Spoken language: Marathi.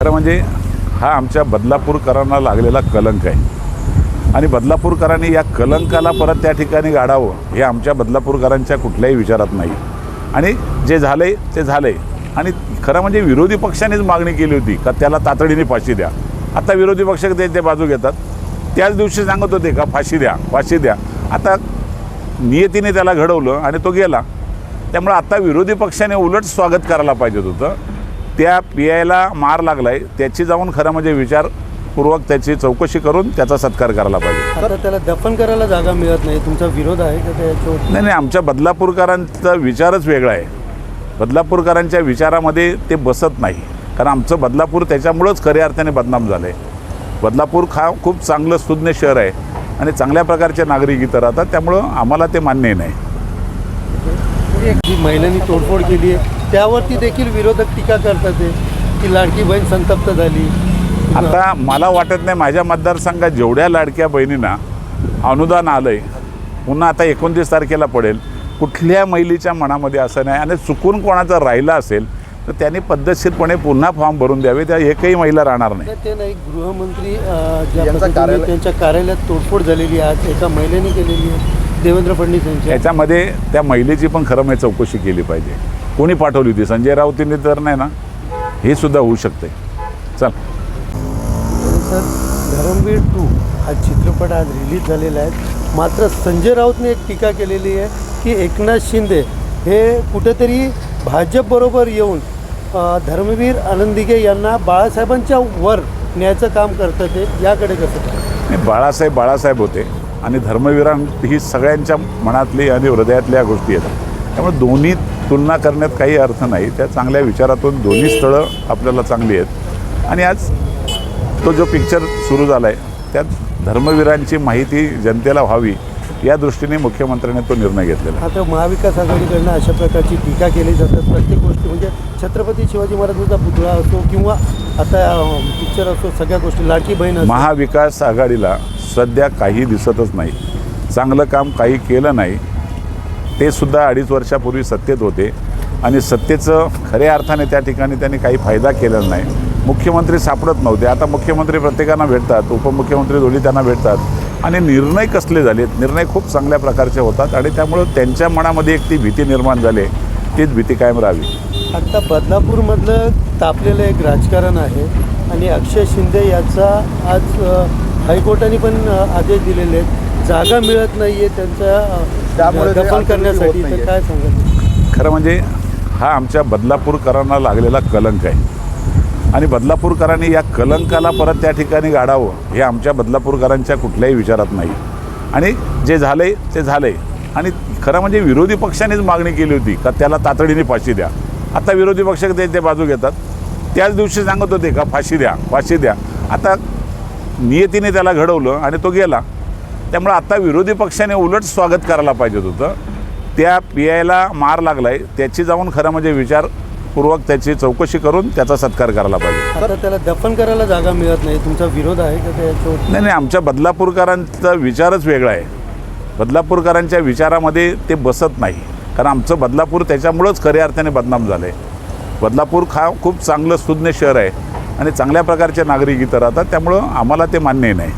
खरं म्हणजे हा आमच्या बदलापूरकरांना लागलेला कलंक आहे. आणि बदलापूरकरांनी या कलंकाला परत त्या ठिकाणी गाडावं हे आमच्या बदलापूरकरांच्या कुठल्याही विचारात नाही. आणि जे झालंय ते झालंय. आणि खरं म्हणजे विरोधी पक्षानेच मागणी केली होती का त्याला तातडीने फाशी द्या. आता विरोधी पक्ष ते ते बाजू घेतात. त्याच दिवशी सांगत होते का फाशी द्या फाशी द्या. आता नियतीने त्याला घडवलं आणि तो गेला. त्यामुळे आता विरोधी पक्षाने उलट स्वागत करायला पाहिजे होतं. त्या पी आयला मार लागलाय त्याची जाऊन खरं म्हणजे विचारपूर्वक त्याची चौकशी करून त्याचा सत्कार करायला पाहिजे. आता त्याला दफन करायला जागा मिळत नाही तुमचा विरोध आहे का त्याच्यावर? नाही नाही आमच्या बदलापूरकरांचा विचारच वेगळा आहे. बदलापूरकरांच्या विचारामध्ये ते बसत नाही. कारण आमचं बदलापूर त्याच्यामुळंच खऱ्या अर्थाने बदनाम झालं आहे बदलापूर हा खूप चांगलं सुज्ञ शहर आहे आणि चांगल्या प्रकारचे नागरिक इथं राहतात त्यामुळं आम्हाला ते मान्य नाही. जी महिलांनी तोडफोड केली आहे त्यावरती देखील विरोधक टीका करतात आहे की लाडकी बहीण संतप्त झाली. आता मला वाटत नाही माझ्या मतदारसंघात जेवढ्या लाडक्या बहिणींना अनुदान आलं आहे पुन्हा आता एकोणतीस तारखेला पडेल कुठल्या महिलेच्या मनामध्ये असं नाही आणि चुकून कोणाचं राहिलं असेल तर त्यांनी पद्धतशीरपणे पुन्हा फॉर्म भरून द्यावे त्या एकही महिला राहणार नाही. ते नाही गृहमंत्री त्यांच्या कार्यालयात तोडफोड झालेली आहे आज एका महिलेने केलेली आहे देवेंद्र फडणवीस यांच्या. याच्यामध्ये त्या महिलेची पण खरं म्हणजे चौकशी केली पाहिजे. कोणी पाठवली होती? संजय राऊतींनी तर नाही ना? हे सुद्धा होऊ शकते. चल. सर धरमवीर टू हा चित्रपट आज रिलीज झालेला आहे. मात्र संजय राऊतने एक टीका केलेली आहे की एकनाथ शिंदे हे कुठेतरी भाजपबरोबर येऊन धर्मवीर आनंदिगे यांना बाळासाहेबांच्या वर न्यायचं काम करतात ते याकडे कसं नाही बाळासाहेब बाळासाहेब होते आणि धर्मवीरां ही सगळ्यांच्या मनातली आणि हृदयातल्या गोष्टी आहेत त्यामुळे दोन्ही तुलना करण्यात काही अर्थ नाही. त्या चांगल्या विचारातून दोन्ही स्थळं आपल्याला चांगली आहेत. आणि आज तो जो पिक्चर सुरू झाला आहे त्यात धर्मवीरांची माहिती जनतेला व्हावी या दृष्टीने मुख्यमंत्र्यांनी तो निर्णय घेतलेला. आता महाविकास आघाडीकडनं अशा प्रकारची टीका केली जातात. प्रत्येक गोष्टी म्हणजे छत्रपती शिवाजी महाराजांचा पुतळा असो किंवा आता पिक्चर असो सगळ्या गोष्टी लाडकी बहीण महाविकास आघाडीला सध्या काही दिसतच नाही. चांगलं काम काही केलं नाही. ते सुद्धा अडीच वर्षापूर्वी सत्तेत होते. आणि सत्तेचं खऱ्या अर्थाने त्या ठिकाणी त्यांनी काही फायदा केलेला नाही. मुख्यमंत्री सापडत नव्हते. आता मुख्यमंत्री प्रत्येकांना भेटतात उपमुख्यमंत्री दोन्ही त्यांना भेटतात. आणि निर्णय कसले झालेत निर्णय खूप चांगल्या प्रकारचे होतात आणि त्यामुळं त्यांच्या मनामध्ये एक ती भीती निर्माण झाली. तीच भीती कायम राहावी. आता बदलापूरमधलं तापलेलं एक राजकारण आहे आणि अक्षय शिंदे याचा आज हायकोर्टाने पण आदेश दिलेले आहेत. जागा मिळत नाही आहे त्यांच्या त्यामुळे ते दफन करण्यासाठी तर नाहीये. काय सांगाल खरं म्हणजे हा आमच्या बदलापूरकरांना लागलेला कलंक आहे. आणि बदलापूरकरांनी या कलंकाला परत त्या ठिकाणी गाडावं हे आमच्या बदलापूरकरांच्या कुठल्याही विचारात नाही. आणि जे झालंय ते झालंय आणि खरं म्हणजे विरोधी पक्षानेच मागणी केली होती का त्याला तातडीने फाशी द्या. आता विरोधी पक्ष ते ते बाजू घेतात. त्याच दिवशी सांगत होते का फाशी द्या फाशी द्या. आता नियतीने त्याला घडवलं आणि तो गेला. त्यामुळे आता विरोधी पक्षाने उलट स्वागत करायला पाहिजे होतं. त्या पी आयला मार लागलाय. त्याची जाऊन खरं म्हणजे विचारपूर्वक त्याची चौकशी करून त्याचा सत्कार करायला पाहिजे. आता त्याला दफन करायला जागा मिळत नाही. तुमचा विरोध आहे का त्याच्यावर? नाही नाही आमच्या बदलापूरकरांचा विचारच वेगळा आहे. बदलापूरकरांच्या विचारामध्ये ते बसत नाही. कारण आमचं बदलापूर त्याच्यामुळंच खऱ्या अर्थाने बदनाम झालं आहे बदलापूर हा खूप चांगलं सुज्ञ शहर आहे. आणि चांगल्या प्रकारचे नागरिक इथं राहतात. त्यामुळं आम्हाला ते मान्य नाही.